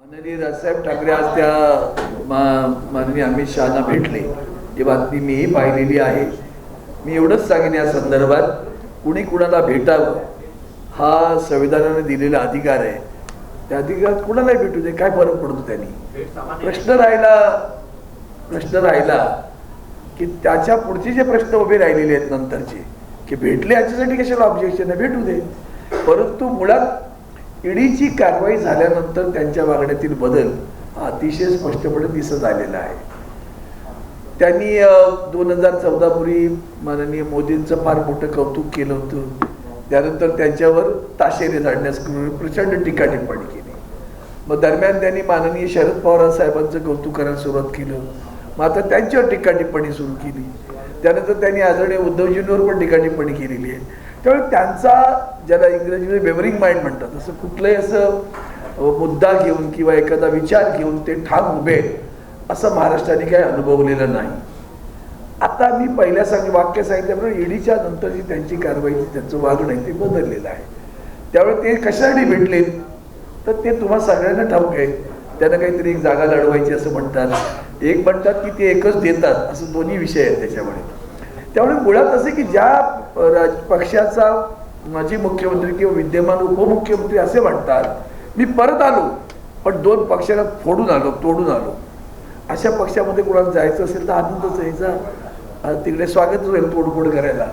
माननीय राजसाहेब ठाकरे आज त्या माननीय अमित शहाना भेटले. ही बातमी मीही पाहिलेली आहे. मी एवढंच सांगेन या संदर्भात कुणी कुणाला भेटावं हा संविधानाने दिलेला अधिकार आहे. त्या अधिकारात कुणालाही भेटू दे काय फरक पडतो त्यांनी? प्रश्न राहिला प्रश्न राहिला की त्याच्या पुढचे जे प्रश्न उभे राहिलेले आहेत नंतरचे की भेटले याच्यासाठी कशाला ऑब्जेक्शन आहे? भेटू दे. परंतु मुळात ईडीची कारवाई झाल्यानंतर त्यांच्या वागण्यातील बदल हा अतिशय स्पष्टपणे दिसत आलेला आहे. त्यांनी दोन हजार चौदा पूर्वी माननीय मोदींचं फार मोठं कौतुक केलं होतं. त्यानंतर त्यांच्यावर ताशेरे झाडण्यास प्रचंड टीका टिप्पणी केली. मग दरम्यान त्यांनी माननीय शरद पवार साहेबांचं कौतुक करायला सुरुवात केलं. मग आता त्यांच्यावर टीका टिप्पणी सुरू केली. त्यानंतर त्यांनी आदरणीय उद्धवजींवर पण टीका टिप्पणी केलेली आहे. त्यामुळे त्यांचा ज्याला इंग्रजीमध्ये म्हणजे बेवरिंग माइंड म्हणतात असं कुठलंही असं मुद्दा घेऊन किंवा एखादा विचार घेऊन ते ठाम उभे आहेत, असं महाराष्ट्राने काही अनुभवलेलं नाही. आता मी पहिल्या सांग वाक्य सांगितल्याप्रमाणे ईडीच्या नंतरची त्यांची कारवाई त्यांचं वागणं आहे ते बदललेलं आहे. त्यामुळे ते कशासाठी भेटले तर ते तुम्हा सगळ्यांना ठाऊक आहे. त्यांना काहीतरी एक जागा लढवायची असं म्हणतात. एक म्हणतात की ते एकच देतात असं दोन्ही विषय आहेत त्याच्यामध्ये. त्यामुळे मुळात असे की ज्या राज पक्षाचा माजी मुख्यमंत्री किंवा विद्यमान उपमुख्यमंत्री असे म्हणतात मी परत आलो पण दोन पक्षाला फोडून आलो तोडून आलो. अशा पक्षामध्ये कोणाला जायचं असेल तर आनंदच यायचा तिकडे स्वागत होईल तोडफोड करायला.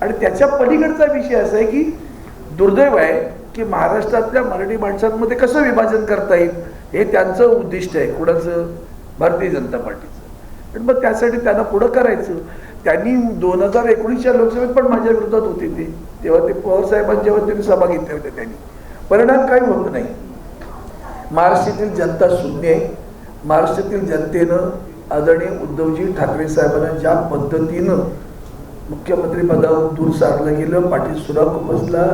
आणि त्याच्या पलीकडचा विषय असा आहे की दुर्दैव आहे की महाराष्ट्रातल्या मराठी माणसांमध्ये कसं विभाजन करता येईल हे त्यांचं उद्दिष्ट आहे. कुणाचं? भारतीय जनता पार्टीचं. पण मग त्यासाठी त्यांना पुढं करायचं. त्यांनी दोन हजार एकोणीसच्या लोकसभेत पण माझ्या विरोधात होते ते. तेव्हा ते पवार साहेबांच्या वतीने सभा घेतल्या होत्या त्यांनी. परिणाम काही होत नाही. महाराष्ट्रातील जनता शून्य आहे. महाराष्ट्रातील जनतेनं आदरणीय उद्धवजी ठाकरे साहेबांना ज्या पद्धतीनं मुख्यमंत्री पदावर दूर सारलं गेलं पाठी सुराख बसला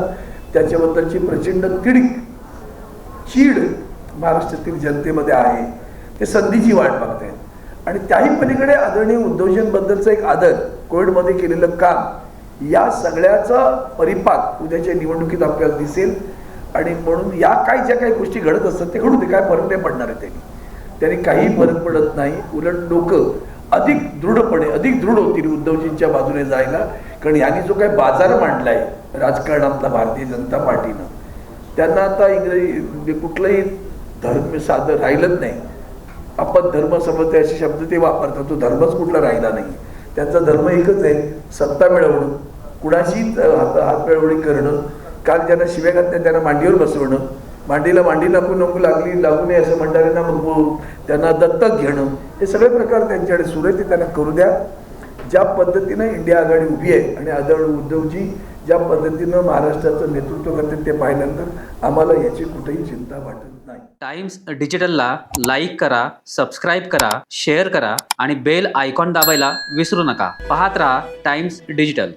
त्याच्याबद्दलची प्रचंड तिडीक चीड महाराष्ट्रातील जनतेमध्ये आहे. ते संधीची वाट बघतायत. आणि त्याही पलीकडे आदरणीय उद्योजनबद्दलचं एक आदर कोविडमध्ये केलेलं काम या सगळ्याचा परिपाक उद्याच्या निवडणुकीत आपल्याला दिसेल. आणि म्हणून या काय ज्या काही गोष्टी घडत असतात ते घडू दे काय फरक नाही पडणार आहे त्यांनी. त्यांनी काही फरक पडत नाही. उलट लोक अधिक दृढपणे अधिक दृढ होतील उद्धवजींच्या बाजूने जायला. कारण यांनी जो काही बाजार मांडलाय राजकारणातला भारतीय जनता पार्टीनं त्यांना आता इंग्रजी म्हणजे कुठलंही धर्म साधं राहिलंच नाही. आपण धर्म समजते असे शब्द ते वापरतात. तो धर्मच कुठला राहिला नाही. त्यांचा धर्म एकच आहे सत्ता मिळवणं. कुणाशी हात हात मिळवणी करणं. काल ज्यांना शिव्या घातल्या त्यांना मांडीवर बसवणं. मांडीला मांडी लागू नको लागली लागू नये असं म्हणणाऱ्यांना मग त्यांना दत्तक घेणं. हे सगळे प्रकार त्यांच्याकडे सुरू आहे ते त्यांना करू द्या. ज्या पद्धतीनं इंडिया आघाडी उभी आहे आणि आदरणीय उद्धवजी ज्या पद्धतीनं महाराष्ट्राचं नेतृत्व करते ते पाहिल्यानंतर आम्हाला याची कुठेही चिंता वाटत नाही. टाइम्स डिजिटलला लाईक करा सबस्क्राईब करा शेअर करा आणि बेल आयकॉन दाबायला विसरू नका. पाहत राहा टाइम्स डिजिटल.